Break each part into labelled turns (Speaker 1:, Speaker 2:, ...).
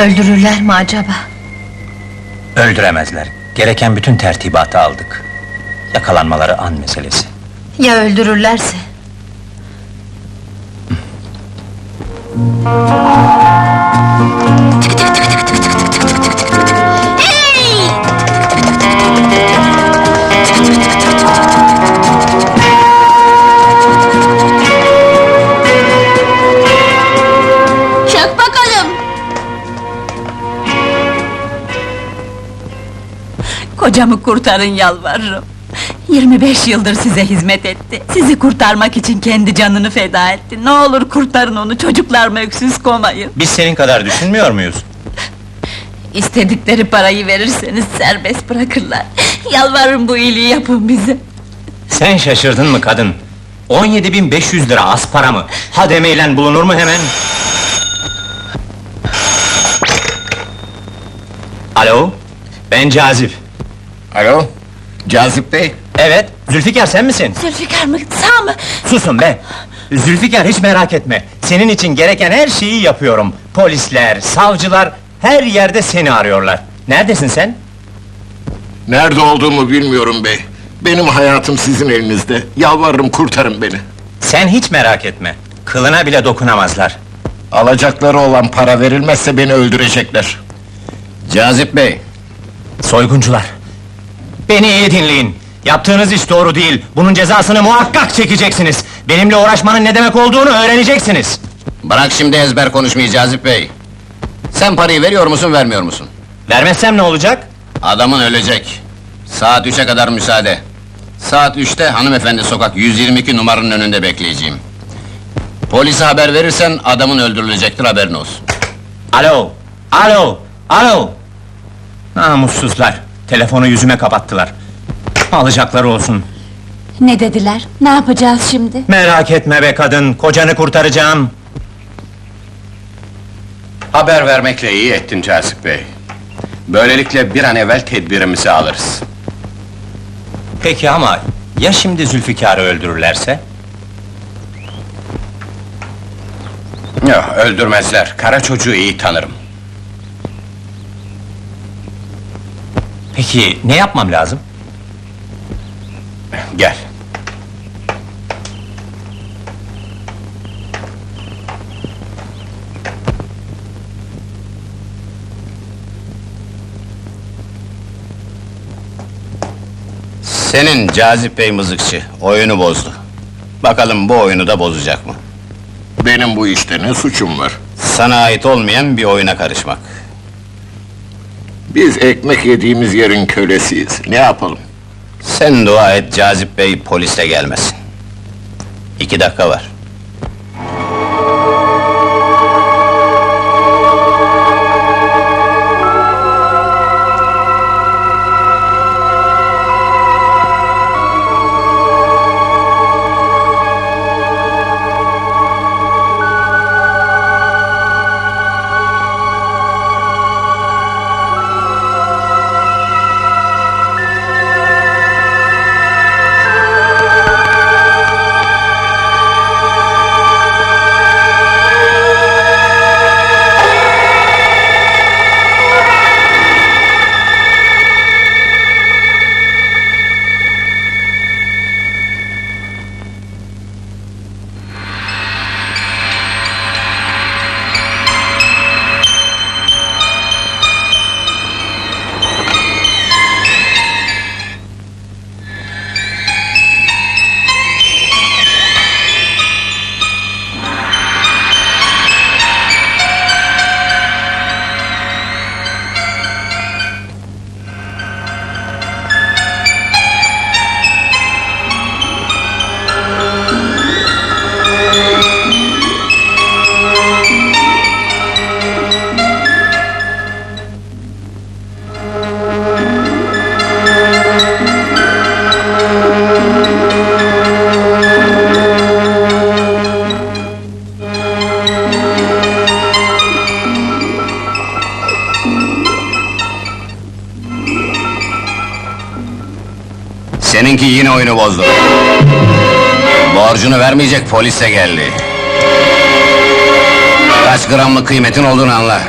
Speaker 1: Öldürürler mi acaba?
Speaker 2: Öldüremezler. Gereken bütün tertibatı aldık. Yakalanmaları an meselesi.
Speaker 1: Ya öldürürlerse?
Speaker 3: Kocamı kurtarın yalvarırım. 25 yıldır size hizmet etti. Sizi kurtarmak için kendi canını feda etti. Ne olur kurtarın onu, çocuklarımı öksüz komayın.
Speaker 2: Biz senin kadar düşünmüyor muyuz?
Speaker 3: İstedikleri parayı verirseniz serbest bırakırlar. Yalvarırım bu iyiliği yapın bize.
Speaker 2: Sen şaşırdın mı kadın? 17.500 lira az para mı? Ha demeyle bulunur mu hemen? Alo, ben Cazip.
Speaker 4: Alo, Cazip Bey.
Speaker 2: Evet, Zülfikar sen misin?
Speaker 3: Zülfikar mı, sağ mı?
Speaker 2: Susun be! Zülfikar hiç merak etme. Senin için gereken her şeyi yapıyorum. Polisler, savcılar, her yerde seni arıyorlar. Neredesin sen?
Speaker 4: Nerede olduğumu bilmiyorum bey. Benim hayatım sizin elinizde. Yalvarırım kurtarın beni.
Speaker 2: Sen hiç merak etme. Kılına bile dokunamazlar.
Speaker 4: Alacakları olan para verilmezse beni öldürecekler.
Speaker 2: Cazip Bey. Soyguncular. Beni iyi dinleyin. Yaptığınız iş doğru değil. Bunun cezasını muhakkak çekeceksiniz. Benimle uğraşmanın ne demek olduğunu öğreneceksiniz.
Speaker 5: Bırak şimdi ezber konuşmayı Cazip Bey. Sen parayı veriyor musun, vermiyor musun?
Speaker 2: Vermezsem ne olacak?
Speaker 5: Adamın ölecek. Saat üçe kadar müsaade. Saat üçte hanımefendi sokak 122 numaranın önünde bekleyeceğim. Polise haber verirsen adamın öldürülecektir haberin olsun.
Speaker 2: Alo, alo, alo! Namussuzlar, telefonu yüzüme kapattılar. Alacakları olsun.
Speaker 3: Ne dediler, ne yapacağız şimdi?
Speaker 2: Merak etme be kadın, kocanı kurtaracağım.
Speaker 6: Haber vermekle iyi ettin Casip Bey. Böylelikle bir an evvel tedbirimizi alırız.
Speaker 2: Peki ama, ya şimdi Zülfikar'ı öldürürlerse?
Speaker 6: Yok, öldürmezler. Kara çocuğu iyi tanırım.
Speaker 2: Peki, ne yapmam lazım?
Speaker 6: Gel.
Speaker 5: Senin Cazip Bey mızıkçı, oyunu bozdu. Bakalım bu oyunu da bozacak mı?
Speaker 4: Benim bu işte ne suçum var?
Speaker 5: Sana ait olmayan bir oyuna karışmak.
Speaker 4: Biz ekmek yediğimiz yerin kölesiyiz. Ne yapalım?
Speaker 5: Sen dua et Cazip Bey polise gelmesin. İki dakika var. Seninki yine oyunu bozdu. Borcunu vermeyecek polise geldi. Kaç gramlık kıymetin olduğunu anla.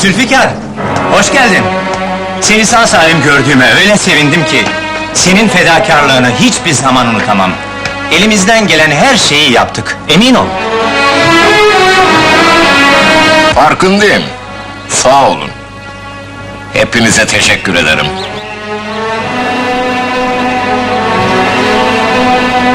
Speaker 2: Zülfikar! Hoş geldin! Seni sağ salim gördüğüme öyle sevindim ki... ...senin fedakarlığını hiçbir zaman unutamam. Elimizden gelen her şeyi yaptık, emin ol.
Speaker 4: Farkındayım. Sağ olun. Hepinize teşekkür ederim.